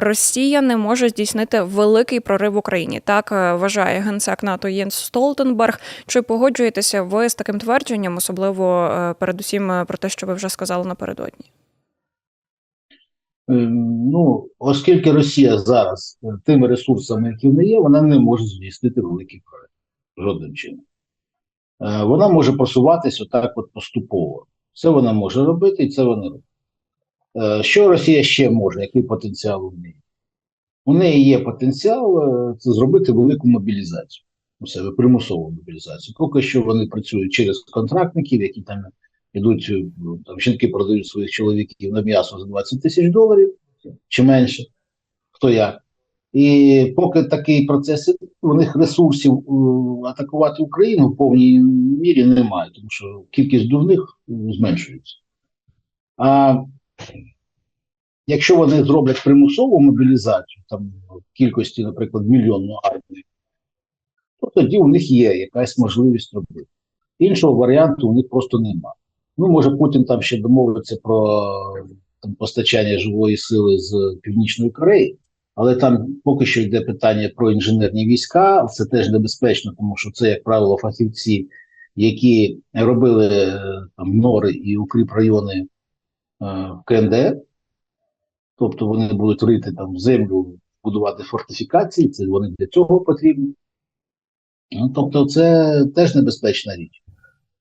Росія не може здійснити великий прорив в Україні. Так е, вважає генсек НАТО Єнс Столтенберг. Чи погоджуєтеся ви з таким твердженням, особливо е, передусім е, про те, що ви вже сказали напередодні? Ну, оскільки Росія зараз тими ресурсами, які в неї є, вона не може здійснити великий проект жодним чином. Вона може просуватись отак от поступово. Це вона може робити, і це вона робить. Е, Що Росія ще може? Який потенціал у неї? У неї є потенціал е, це зробити велику мобілізацію у себе, примусову мобілізацію. Поки що вони працюють через контрактників, які там ідуть, е, там жінки продають своїх чоловіків на м'ясо за 20 тисяч доларів чи менше, хто як. І поки такий процес, у них ресурсів атакувати Україну в повній мірі немає, тому що кількість дурних зменшується. А якщо вони зроблять примусову мобілізацію, там в кількості, наприклад, мільйонну армію, то тоді у них є якась можливість робити. Іншого варіанту у них просто немає. Ну, може, Путін там ще домовиться про там, постачання живої сили з Північної Кореї, але там поки що йде питання про інженерні війська. Це теж небезпечно, тому що це, як правило, фахівці, які робили е, там нори і укріп райони в КНДР. Тобто вони будуть рити там землю, будувати фортифікації, це вони для цього потрібні. Ну, тобто, це теж небезпечна річ.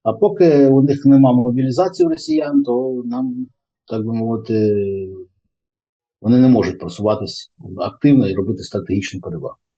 А поки у них нема мобілізації росіян, то нам, так би мовити, вони не можуть просуватись активно і робити стратегічну перевагу.